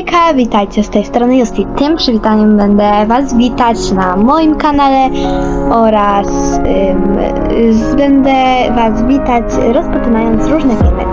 Hejka, witajcie z tej strony Justi. Tym przywitaniem będę Was witać na moim kanale oraz ym, y, będę Was witać rozpoczynając różne filmy.